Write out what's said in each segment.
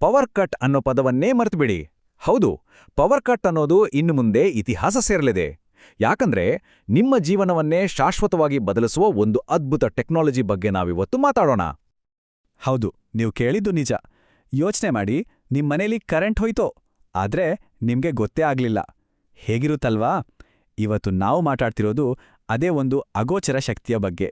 Power cut ಅನ್ನೋ ಪದವನ್ನೇ ಮರೆತುಬಿಡಿ. ಹೌದು, power cut ಅನ್ನೋದು ಇನ್ನು ಮುಂದೆ ಇತಿಹಾಸ ಸೇರಲಿದೆ. ಯಾಕಂದ್ರೆ ನಿಮ್ಮ ಜೀವನವನ್ನೇ ಶಾಶ್ವತವಾಗಿ ಬದಲಿಸುವ ಒಂದು ಅದ್ಭುತ ಟೆಕ್ನಾಲಜಿ ಬಗ್ಗೆ ನಾವಿವತ್ತು ಮಾತಾಡೋಣ. ಹೌದು, ನೀವು ಕೇಳಿದ್ದು ನಿಜ. ಯೋಚನೆ ಮಾಡಿ ನಿಮ್ಮನೇಲಿ ಕರೆಂಟ್ ಹೋಯ್ತೋ? ಆದ್ರೆ ನಿಮ್ಗೆ ಗೊತ್ತೇ ಆಗ್ಲಿಲ್ಲ. ಹೇಗಿರುತ್ತಲ್ವಾ? ಇವತ್ತು ನಾವು ಮಾತಾಡ್ತಿರೋದು ಅದೇ ಒಂದು ಅಗೋಚರ ಶಕ್ತಿಯ ಬಗ್ಗೆ.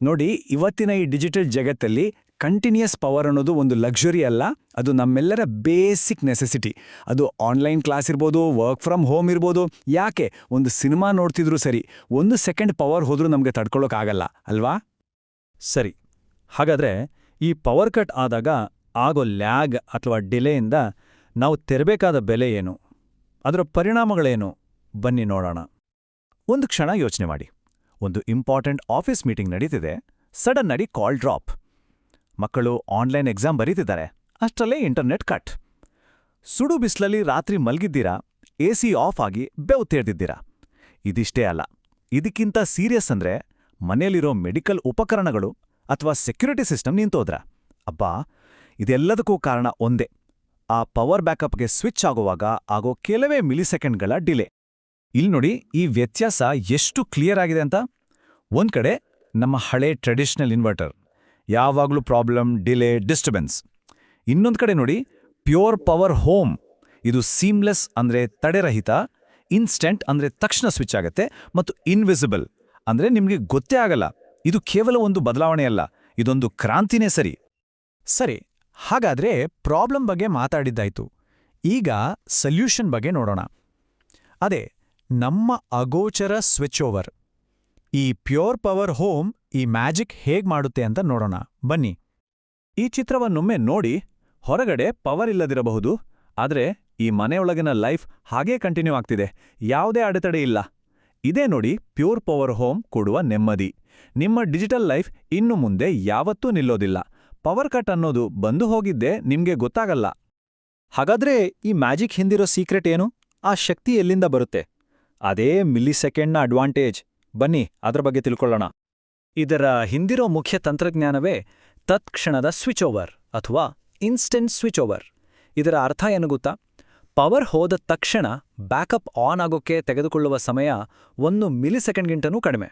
ನೋಡಿ, ಇವತ್ತಿನ ಈ ಡಿಜಿಟಲ್ ಜಗತ್ತಲ್ಲಿ ಕಂಟಿನ್ಯೂಸ್ ಪವರ್ ಅನ್ನೋದು ಒಂದು ಲಕ್ಸುರಿ ಅಲ್ಲ, ಅದು ನಮ್ಮೆಲ್ಲರ ಬೇಸಿಕ್ ನೆಸೆಸಿಟಿ ಅದು ಆನ್ಲೈನ್ ಕ್ಲಾಸ್ ಇರ್ಬೋದು ವರ್ಕ್ ಫ್ರಮ್ ಹೋಮ್ ಇರ್ಬೋದು, ಯಾಕೆ ಒಂದು ಸಿನಿಮಾ ನೋಡ್ತಿದ್ರು ಸರಿ, ಒಂದು ಸೆಕೆಂಡ್ ಪವರ್ ಹೋದರೂ ನಮಗೆ ತಡ್ಕೊಳ್ಳೋಕ್ಕಾಗಲ್ಲ ಅಲ್ವಾ? ಸರಿ, ಹಾಗಾದ್ರೆ ಈ ಪವರ್ ಕಟ್ ಆದಾಗ ಆಗೋ ಲ್ಯಾಗ್ ಅಥವಾ ಡಿಲೆಯಿಂದ ನಾವು ತೆರಬೇಕಾದ ಬೆಲೆ ಏನು? ಅದರ ಪರಿಣಾಮಗಳೇನು? ಬನ್ನಿ ನೋಡೋಣ. ಒಂದು ಕ್ಷಣ ಯೋಚನೆ ಮಾಡಿ. ಒಂದು ಇಂಪಾರ್ಟೆಂಟ್ ಆಫೀಸ್ ಮೀಟಿಂಗ್ ನಡೀತಿದೆ ಸಡನ್ ಆಗಿ ಕಾಲ್ ಡ್ರಾಪ್ ಮಕ್ಕಳು ಆನ್ಲೈನ್ ಎಕ್ಸಾಮ್ ಬರೀತಿದ್ದಾರೆ. ಅಷ್ಟರಲ್ಲೇ ಇಂಟರ್ನೆಟ್ ಕಟ್. ಸುಡು ಬಿಸಿಲಲ್ಲಿ ರಾತ್ರಿ ಮಲಗಿದ್ದೀರಾ? ಎ ಸಿ ಆಫ್ ಆಗಿ ಬೆವ್ತೇಳ್ದಿದ್ದೀರಾ ಇದಿಷ್ಟೇ ಅಲ್ಲ. ಇದಕ್ಕಿಂತ ಸೀರಿಯಸ್ ಅಂದ್ರೆ ಮನೆಯಲ್ಲಿರೋ ಮೆಡಿಕಲ್ ಉಪಕರಣಗಳು ಅಥವಾ ಸೆಕ್ಯುರಿಟಿ ಸಿಸ್ಟಮ್ ನಿಂತೋದ್ರ ಅಬ್ಬಾ! ಇದೆಲ್ಲದಕ್ಕೂ ಕಾರಣ ಒಂದೇ. ಆ ಪವರ್ ಬ್ಯಾಕಪ್ಗೆ ಸ್ವಿಚ್ ಆಗುವಾಗ ಆಗೋ ಕೆಲವೇ ಮಿಲಿಸೆಕೆಂಡ್ಗಳ ಡಿಲೇ. ಇಲ್ಲಿ ನೋಡಿ, ಈ ವ್ಯತ್ಯಾಸ ಎಷ್ಟು ಕ್ಲಿಯರ್ ಆಗಿದೆ ಅಂತ? ಒಂದ್ಕಡೆ ನಮ್ಮ ಹಳೆ ಟ್ರೆಡಿಷನಲ್ ಇನ್ವರ್ಟರ್. ಯಾವಾಗಲೂ ಪ್ರಾಬ್ಲಮ್ ಡಿಲೇ ಡಿಸ್ಟರ್ಬೆನ್ಸ್ ಇನ್ನೊಂದು ಕಡೆ ನೋಡಿ ಪ್ಯೂರ್ ಪವರ್ ಹೋಮ್ ಇದು ಸೀಮ್ಲೆಸ್ ಅಂದ್ರೆ ತಡೆರಹಿತ ಇನ್ಸ್ಟೆಂಟ್ ಅಂದ್ರೆ ತಕ್ಷಣ ಸ್ವಿಚ್ ಆಗುತ್ತೆ ಮತ್ತು ಇನ್ವಿಸಿಬಲ್ ಅಂದ್ರೆ ನಿಮಗೆ ಗೊತ್ತೇ ಆಗಲ್ಲ. ಇದು ಕೇವಲ ಒಂದು ಬದಲಾವಣೆಯಲ್ಲ ಇದೊಂದು ಕ್ರಾಂತಿನೇ ಸರಿ. ಸರಿ, ಹಾಗಾದ್ರೆ ಪ್ರಾಬ್ಲಮ್ ಬಗ್ಗೆ ಮಾತಾಡಿದ್ದಾಯಿತು. ಈಗ ಸಲ್ಯೂಷನ್ ಬಗ್ಗೆ ನೋಡೋಣ. ಅದೇ, ನಮ್ಮ ಅಗೋಚರ ಸ್ವಿಚ್ ಓವರ್ ಈ ಪ್ಯೂರ್ ಪವರ್ ಹೋಮ್ ಈ ಮ್ಯಾಜಿಕ್ ಹೇಗ್ ಮಾಡುತ್ತೆ ಅಂತ ನೋಡೋಣ. ಬನ್ನಿ. ಈ ಚಿತ್ರವನ್ನೊಮ್ಮೆ ನೋಡಿ. ಹೊರಗಡೆ ಪವರ್ ಇಲ್ಲದಿರಬಹುದು. ಆದರೆ ಈ ಮನೆಯೊಳಗಿನ ಲೈಫ್ ಹಾಗೇ ಕಂಟಿನ್ಯೂ ಆಗ್ತಿದೆ. ಯಾವುದೇ ಅಡೆತಡೆ ಇಲ್ಲ. ಇದೇ ನೋಡಿ ಪ್ಯೂರ್ ಪವರ್ ಹೋಮ್ ಕೊಡುವ ನೆಮ್ಮದಿ. ನಿಮ್ಮ ಡಿಜಿಟಲ್ ಲೈಫ್ ಇನ್ನು ಮುಂದೆ ಯಾವತ್ತೂ ನಿಲ್ಲೋದಿಲ್ಲ. ಪವರ್ ಕಟ್ ಅನ್ನೋದು ಬಂದು ಹೋಗಿದ್ದೇ ನಿಮ್ಗೆ ಗೊತ್ತಾಗಲ್ಲ. ಹಾಗಾದ್ರೆ ಈ ಮ್ಯಾಜಿಕ್ ಹಿಂದಿರೋ ಸೀಕ್ರೆಟ್ ಏನು? ಆ ಶಕ್ತಿ ಎಲ್ಲಿಂದ ಬರುತ್ತೆ? ಅದೇ ಮಿಲಿಸೆಕೆಂಡ್ನ ಅಡ್ವಾಂಟೇಜ್. ಬನ್ನಿ, ಅದ್ರ ಬಗ್ಗೆ ತಿಳ್ಕೊಳ್ಳೋಣ. ಇದರ ಹಿಂದಿರೋ ಮುಖ್ಯ ತಂತ್ರಜ್ಞಾನವೇ ತತ್ಕ್ಷಣದ ಸ್ವಿಚ್ ಓವರ್ ಅಥವಾ ಇನ್ಸ್ಟೆಂಟ್ ಸ್ವಿಚ್ ಓವರ್ ಇದರ ಅರ್ಥ ಏನು ಗೊತ್ತಾ? ಪವರ್ ಹೋದ ತಕ್ಷಣ ಬ್ಯಾಕಪ್ ಆನ್ ಆಗೋಕ್ಕೆ ತೆಗೆದುಕೊಳ್ಳುವ ಸಮಯ ಒಂದು ಮಿಲಿಸೆಕೆಂಡ್ಗಿಂತನೂ ಕಡಿಮೆ.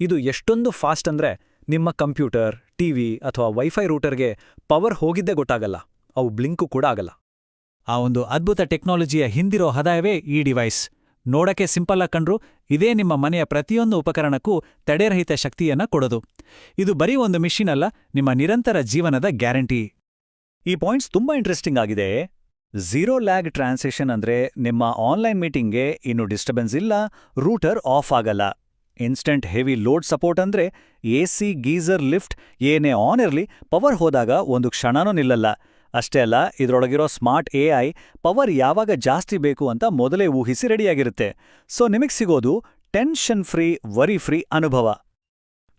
ಇದು ಎಷ್ಟೊಂದು ಫಾಸ್ಟ್ ಅಂದ್ರೆ ನಿಮ್ಮ ಕಂಪ್ಯೂಟರ್ ಟಿವಿ ಅಥವಾ ವೈಫೈ ರೂಟರ್ಗೆ ಪವರ್ ಹೋಗಿದ್ದೇ ಗೊತ್ತಾಗಲ್ಲ. ಅವು ಬ್ಲಿಂಕು ಕೂಡ ಆಗಲ್ಲ. ಆ ಒಂದು ಅದ್ಭುತ ಟೆಕ್ನಾಲಜಿಯ ಹಿಂದಿರೋ ಹದಾಯವೇ ಈ ಡಿವೈಸ್. ನೋಡಕ್ಕೆ ಸಿಂಪಲ್ ಕಂಡ್ರು ಇದೇ ನಿಮ್ಮ ಮನೆಯ ಪ್ರತಿಯೊಂದು ಉಪಕರಣಕ್ಕೂ ತಡೆರಹಿತ ಶಕ್ತಿಯನ್ನ ಕೊಡೋದು. ಇದು ಬರೀ ಒಂದು ಮಿಷಿನ್ ಅಲ್ಲ, ನಿಮ್ಮ ನಿರಂತರ ಜೀವನದ ಗ್ಯಾರಂಟಿ. ಈ ಪಾಯಿಂಟ್ಸ್ ತುಂಬಾ ಇಂಟ್ರೆಸ್ಟಿಂಗ್ ಆಗಿದೆ. ಝೀರೋ ಲ್ಯಾಗ್ ಟ್ರಾನ್ಸೇಷನ್ ಅಂದ್ರೆ ನಿಮ್ಮ ಆನ್ಲೈನ್ ಮೀಟಿಂಗ್ಗೆ ಇನ್ನು ಡಿಸ್ಟರ್ಬೆನ್ಸ್ ಇಲ್ಲ, ರೂಟರ್ ಆಫ್ ಆಗಲ್ಲ. ಇನ್ಸ್ಟೆಂಟ್ ಹೆವಿ ಲೋಡ್ ಸಪೋರ್ಟ್ ಅಂದ್ರೆ ಎಸಿ ಗೀಸರ್, ಲಿಫ್ಟ್ ಏನೇ ಆನ್ ಇರಲಿ ಪವರ್ ಹೋದಾಗ ಒಂದು ಕ್ಷಣನೂ ನಿಲ್ಲಲ್ಲ. ಅಷ್ಟೇ ಅಲ್ಲ, ಇದರೊಳಗಿರೋ ಸ್ಮಾರ್ಟ್ ಎಐ ಪವರ್ ಯಾವಾಗ ಜಾಸ್ತಿ ಬೇಕು ಅಂತ ಮೊದಲೇ ಊಹಿಸಿ ರೆಡಿಯಾಗಿರುತ್ತೆ. ಸೊ, ನಿಮಗೆ ಸಿಗೋದು ಟೆನ್ಷನ್ ಫ್ರೀ, ವರಿ ಫ್ರೀ ಅನುಭವ.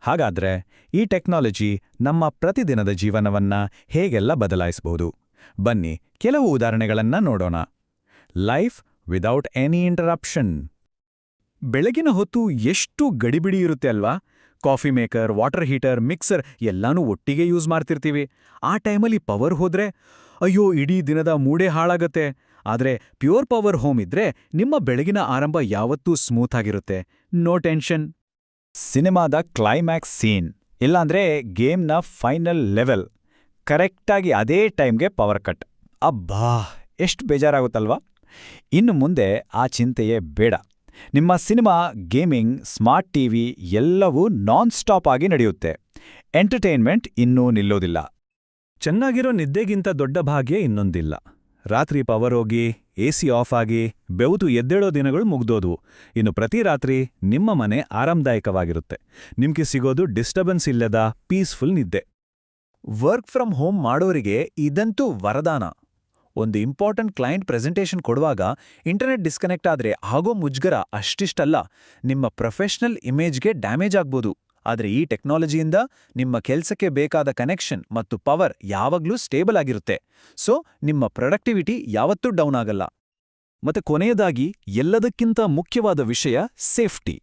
ಹಾಗಾದ್ರೆ ಈ ಟೆಕ್ನಾಲಜಿ ನಮ್ಮ ಪ್ರತಿದಿನದ ಜೀವನವನ್ನ ಹೇಗೆಲ್ಲ ಬದಲಾಯಿಸಬಹುದು? ಬನ್ನಿ, ಕೆಲವು ಉದಾಹರಣೆಗಳನ್ನ ನೋಡೋಣ. ಲೈಫ್ ವಿದೌಟ್ ಎನಿ ಇಂಟರಪ್ಷನ್ ಬೆಳಗಿನ ಹೊತ್ತು ಎಷ್ಟು ಗಡಿಬಿಡಿ ಇರುತ್ತೆ ಅಲ್ವಾ? Coffee maker, water heater, mixer ಎಲ್ಲಾನು ಒಟ್ಟಿಗೆ ಯೂಸ್ ಮಾಡ್ತಿರ್ತೀವಿ. ಆ ಟೈಮಲ್ಲಿ ಪವರ್ ಹೋದ್ರೆ ಅಯ್ಯೋ, ಇಡೀ ದಿನದ ಮೂಡೆ ಹಾಳಾಗತ್ತೆ. ಆದ್ರೆ ಪ್ಯೂರ್ ಪವರ್ ಹೋಮ್ ಇದ್ರೆ ನಿಮ್ಮ ಬೆಳಗಿನ ಆರಂಭ ಯಾವತ್ತೂ ಸ್ಮೂತ್ ಆಗಿರುತ್ತೆ. No tension. ಸಿನಿಮಾದ ಕ್ಲೈಮ್ಯಾಕ್ಸ್ ಸೀನ್. ಇಲ್ಲಾಂದ್ರೆ ಗೇಮ್ನ ಫೈನಲ್ ಲೆವೆಲ್. ಕರೆಕ್ಟಾಗಿ ಅದೇ ಟೈಮ್ಗೆ ಪವರ್ ಕಟ್. ಅಬ್ಬಾ, ಎಷ್ಟು ಬೇಜಾರಾಗುತ್ತಲ್ವಾ? ಇನ್ನು ಮುಂದೆ ಆ ಚಿಂತೆಯೇ ಬೇಡ. ನಿಮ್ಮ ಸಿನಿಮಾ ಗೇಮಿಂಗ್ ಸ್ಮಾರ್ಟ್ ಟಿವಿ ಎಲ್ಲವೂ ನಾನ್ ಸ್ಟಾಪ್ ಆಗಿ ನಡೆಯುತ್ತೆ. ಎಂಟರ್ಟೈನ್ಮೆಂಟ್ ಇನ್ನೂ ನಿಲ್ಲೋದಿಲ್ಲ. ಚೆನ್ನಾಗಿರೋ ನಿದ್ದೆಗಿಂತ ದೊಡ್ಡ ಭಾಗ್ಯ ಇನ್ನೊಂದಿಲ್ಲ. ರಾತ್ರಿ ಪವರ್ ಹೋಗಿ ಎಸಿ ಆಫ್ ಆಗಿ ಬೆವುದು ಎದ್ದೇಳೋ ದಿನಗಳು ಮುಗ್ದೋದು ಇನ್ನು ಪ್ರತಿ ರಾತ್ರಿ ನಿಮ್ಮ ಮನೆ ಆರಾಮದಾಯಕವಾಗಿರುತ್ತೆ. ನಿಮ್ಗೆ ಸಿಗೋದು ಡಿಸ್ಟರ್ಬೆನ್ಸ್ ಇಲ್ಲದ ಪೀಸ್ಫುಲ್ ನಿದ್ದೆ. ವರ್ಕ್ ಫ್ರಮ್ ಹೋಮ್ ಮಾಡೋರಿಗೆ ಇದಂತೂ ವರದಾನ. ಒಂದು ಇಂಪಾರ್ಟೆಂಟ್ ಕ್ಲೈಂಟ್ ಪ್ರೆಸೆಂಟೇಷನ್ ಕೊಡುವಾಗ ಇಂಟರ್ನೆಟ್ ಡಿಸ್ಕನೆಕ್ಟ್ ಆದ್ರೆ ಆಗೋ ಮುಜ್ಗರ ಅಷ್ಟಿಷ್ಟಲ್ಲ. ನಿಮ್ಮ ಪ್ರೊಫೆಷನಲ್ ಇಮೇಜ್ಗೆ ಡ್ಯಾಮೇಜ್ ಆಗ್ಬೋದು. ಆದ್ರೆ ಈ ಟೆಕ್ನಾಲಜಿಯಿಂದ ನಿಮ್ಮ ಕೆಲಸಕ್ಕೆ ಬೇಕಾದ ಕನೆಕ್ಷನ್ ಮತ್ತು ಪವರ್ ಯಾವಾಗ್ಲೂ ಸ್ಟೇಬಲ್ ಆಗಿರುತ್ತೆ. ಸೊ ನಿಮ್ಮ ಪ್ರೊಡಕ್ಟಿವಿಟಿ ಯಾವತ್ತೂ ಡೌನ್ ಆಗಲ್ಲ. ಮತ್ತೆ ಕೊನೆಯದಾಗಿ, ಎಲ್ಲದಕ್ಕಿಂತ ಮುಖ್ಯವಾದ ವಿಷಯ ಸೇಫ್ಟಿ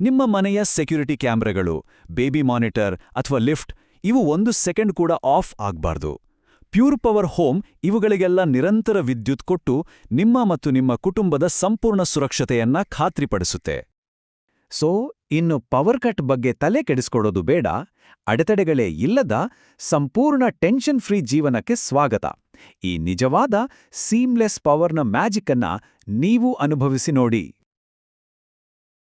ನಿಮ್ಮ ಮನೆಯ ಸೆಕ್ಯುರಿಟಿ ಕ್ಯಾಮ್ರಾಗಳು ಬೇಬಿ ಮಾನಿಟರ್ ಅಥವಾ ಲಿಫ್ಟ್ ಇವು ಒಂದು ಸೆಕೆಂಡ್ ಕೂಡ ಆಫ್ ಆಗ್ಬಾರ್ದು. ಪ್ಯೂರ್ ಪವರ್ ಹೋಮ್ ಇವುಗಳಿಗೆಲ್ಲ ನಿರಂತರ ವಿದ್ಯುತ್ ಕೊಟ್ಟು ನಿಮ್ಮ ಮತ್ತು ನಿಮ್ಮ ಕುಟುಂಬದ ಸಂಪೂರ್ಣ ಸುರಕ್ಷತೆಯನ್ನ ಖಾತ್ರಿಪಡಿಸುತ್ತೆ. ಸೊ, ಇನ್ನು ಪವರ್ ಕಟ್ ಬಗ್ಗೆ ತಲೆ ಕೆಡಿಸ್ಕೊಡೋದು ಬೇಡ, ಅಡೆತಡೆಗಳೇ ಇಲ್ಲದ ಸಂಪೂರ್ಣ ಟೆನ್ಷನ್ ಫ್ರೀ ಜೀವನಕ್ಕೆ ಸ್ವಾಗತ. ಈ ನಿಜವಾದ ಸೀಮ್ಲೆಸ್ ಪವರ್ನ ಮ್ಯಾಜಿಕ್ ಅನ್ನ ನೀವು ಅನುಭವಿಸಿ ನೋಡಿ.